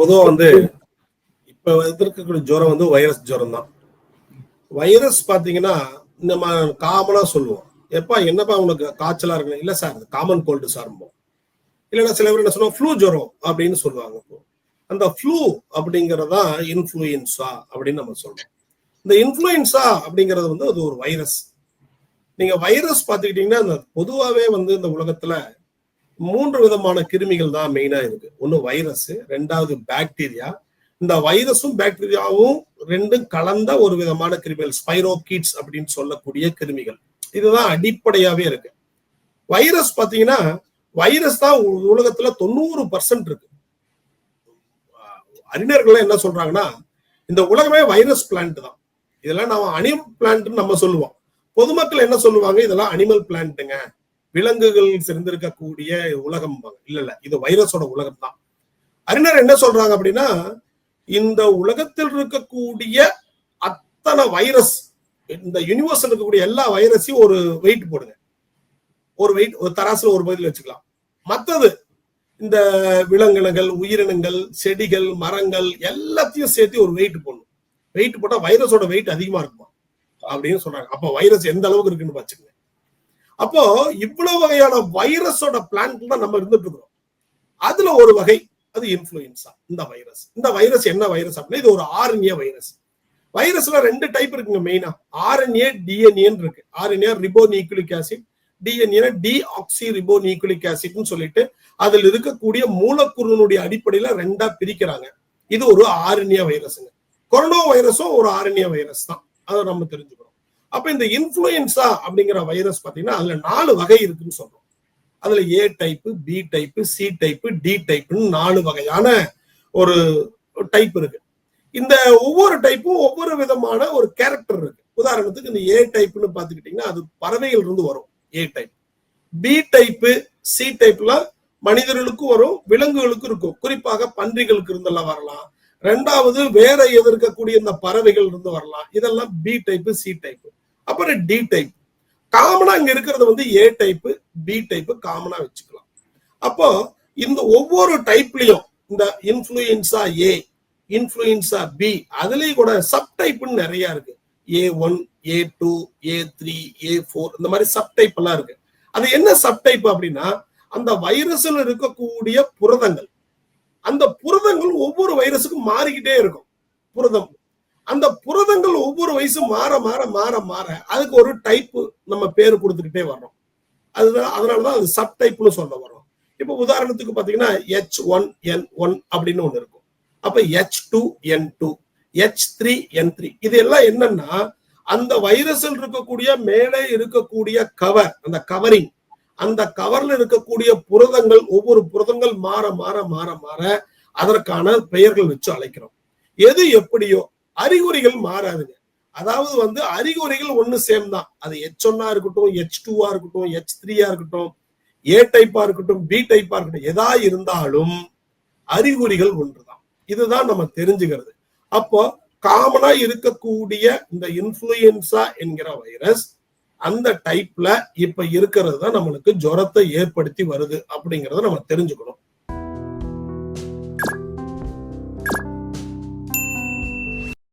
பொதுவாக வந்து இப்போ இருக்கக்கூடிய ஜுரம் வந்து வைரஸ் ஜுரம் தான் வைரஸ் பார்த்தீங்கன்னா நம்ம காமனாக சொல்லுவோம். எப்பா என்னப்பா உங்களுக்கு காய்ச்சலாக இருக்கு இல்லை சார் காமன் கோல்டு சார்ம்போம் இல்லைன்னா சில பேர் என்ன சொல்லுவோம் ஃப்ளூ ஜுரம் அப்படின்னு சொல்லுவாங்க. இப்போ அந்த ஃப்ளூ அப்படிங்கறதா இன்ஃப்ளூயன்ஸா அப்படின்னு நம்ம சொல்றோம். இந்த இன்ஃப்ளூயன்ஸா அப்படிங்கிறது வந்து அது ஒரு வைரஸ் நீங்க வைரஸ் பார்த்துக்கிட்டீங்கன்னா அந்த பொதுவாகவே வந்து இந்த உலகத்துல மூன்று விதமான கிருமிகள் தான் மெயினா இருக்கு. ஒன்னு வைரஸ் ரெண்டாவது பாக்டீரியா இந்த வைரஸும் பாக்டீரியாவும் ரெண்டும் கலந்த ஒரு விதமான கிருமிகள் ஸ்பைரோகீட்ஸ் அப்படின்னு சொல்லக்கூடிய கிருமிகள். இதுதான் அடிப்படையாவே இருக்கு. வைரஸ் பாத்தீங்கன்னா வைரஸ் தான் உலகத்துல தொண்ணூறு பர்சன்ட் இருக்கு. அறிஞர்கள் என்ன சொல்றாங்கன்னா இந்த உலகமே வைரஸ் பிளான்ட் தான். இதெல்லாம் நம்ம அனிமல் பிளான்ட் நம்ம சொல்லுவோம். பொதுமக்கள் என்ன சொல்லுவாங்க? இதெல்லாம் அனிமல் பிளான்ட்டுங்க விலங்குகள் சேர்ந்திருக்கக்கூடிய உலகம் இல்ல இல்ல இது வைரஸோட உலகம் தான் அறிஞர் என்ன சொல்றாங்க அப்படின்னா இந்த உலகத்தில் இருக்கக்கூடிய அத்தனை வைரஸ் இந்த யூனிவர்ஸ் இருக்கக்கூடிய எல்லா வைரஸையும் ஒரு வெயிட் போடுங்க. ஒரு வெயிட் ஒரு தராசுல ஒரு பகுதியில் வச்சுக்கலாம். மற்றது இந்த விலங்கினங்கள் உயிரினங்கள் செடிகள் மரங்கள் எல்லாத்தையும் சேர்த்து ஒரு வெயிட் போடணும். வெயிட் போட்டா வைரஸோட வெயிட் அதிகமா இருக்குமா? அப்படின்னு சொல்றாங்க. அப்போ வைரஸ் எந்த அளவுக்கு இருக்குன்னு பாச்சுக்கோங்க அப்போ இவ்வளவு வகையான வைரஸோட பிளான்ட் தான் நம்ம இருந்துட்டு இருக்கிறோம். அதுல ஒரு வகை அது இன்ஃபுளுன்சா இந்த வைரஸ். இந்த வைரஸ் என்ன வைரஸ் அப்படின்னா இது ஒரு ஆர்என்ஏ வைரஸ். வைரஸ்ல ரெண்டு டைப் இருக்குங்க மெயினா ஆர்என்ஏ டிஎன்ஏன்னு இருக்கு. RNA ribonucleic acid DNA deoxyribonucleic ஆசிட்னு சொல்லிட்டு அதில் இருக்கக்கூடிய மூலக்கூறுனுடைய அடிப்படையில ரெண்டா பிரிக்கிறாங்க. இது ஒரு ஆர்என்ஏ வைரஸ்ங்க. கொரோனா வைரஸும் ஒரு ஆர்என்ஏ வைரஸ் தான். அதை நம்ம தெரிஞ்சுக்கிறோம். அப்ப இந்த இன்ஃபுளுயன்சா அப்படிங்கிற வைரஸ் பாத்தீங்கன்னா அதுல நாலு வகை இருக்குன்னு சொல்றோம். அதுல A type B type C type D டைப்புன்னு நாலு வகையான ஒரு டைப் இருக்கு. இந்த ஒவ்வொரு டைப்பும் ஒவ்வொரு விதமான ஒரு கேரக்டர் இருக்கு. உதாரணத்துக்கு இந்த ஏ டைப்னு பாத்துக்கிட்டீங்கன்னா அது பறவைகள் இருந்து வரும். A type B type C டைப்ல மனிதர்களுக்கும் வரும் விலங்குகளுக்கும் இருக்கும். குறிப்பாக பன்றிகளுக்கு இருந்தெல்லாம் வரலாம். ரெண்டாவது வேற எதிர்க்கக்கூடிய இந்த பறவைகள் இருந்து வரலாம். இதெல்லாம் பி டைப்பு சி டைப்பு அப்புறம் டி டைப் காமனா இங்க இருக்கிறது வந்து ஏ டைப்பு பி டைப்பு காமனா வச்சுக்கலாம். அப்போ இந்த ஒவ்வொரு டைப்லயும் இந்த இன்ஃபுளுயன்சா ஏ இன்ஃபுளுயன்சா பி அதுலயும் கூட சப் டைப்னு நிறைய இருக்கு. A one A two A three A four இந்த மாதிரி சப் டைப் எல்லாம் இருக்கு. அது என்ன சப் டைப் அப்படின்னா அந்த வைரஸ்ல இருக்கக்கூடிய புரதங்கள். அந்த புரதங்கள் ஒவ்வொரு வைரஸுக்கும் மாறிக்கிட்டே இருக்கும். புரதம் அந்த புரதங்கள் ஒவ்வொரு வயசும் மாற மாற மாற மாற அதுக்கு ஒரு டைப் நம்ம பேர் கொடுத்துக்கிட்டே வர்றோம். அதுதான் அதனாலதான் அது சப் டைப்னு சொல்ல வரோம் இப்போ உதாரணத்துக்கு பாத்தீங்கன்னா எச் ஒன் என் ஒன் அப்படின்னு ஒண்ணு இருக்கும். அப்ப H two N two H three N three இது எல்லாம் என்னன்னா அந்த வைரஸில் இருக்கக்கூடிய மேலே இருக்கக்கூடிய கவர் அந்த கவரிங் அந்த கவர்ல இருக்கக்கூடிய புரதங்கள் ஒவ்வொரு புரதங்கள் மாற மாற மாற மாற அதற்கான பெயர்கள் வச்சு அழைக்கிறோம். எது எப்படியோ அறிகுறிகள் மாறாதுங்க. அதாவது வந்து அறிகுறிகள் ஒன்னு சேம் தான் அது எச் ஒன்னா இருக்கட்டும் எச் டூவா இருக்கட்டும் எச் த்ரீயா இருக்கட்டும் ஏ டைப்பா இருக்கட்டும் பி டைப்பா இருக்கட்டும் எதா இருந்தாலும் அறிகுறிகள் ஒன்றுதான். இதுதான் நம்ம தெரிஞ்சுக்கிறது. அப்போ காமனா இருக்கக்கூடிய இந்த இன்ஃபுளுயன்சா என்கிற வைரஸ் அந்த டைப்ல இப்ப இருக்கிறது தான் நம்மளுக்கு ஜுரத்தை ஏற்படுத்தி வருது அப்படிங்கறத நம்ம தெரிஞ்சுக்கணும்.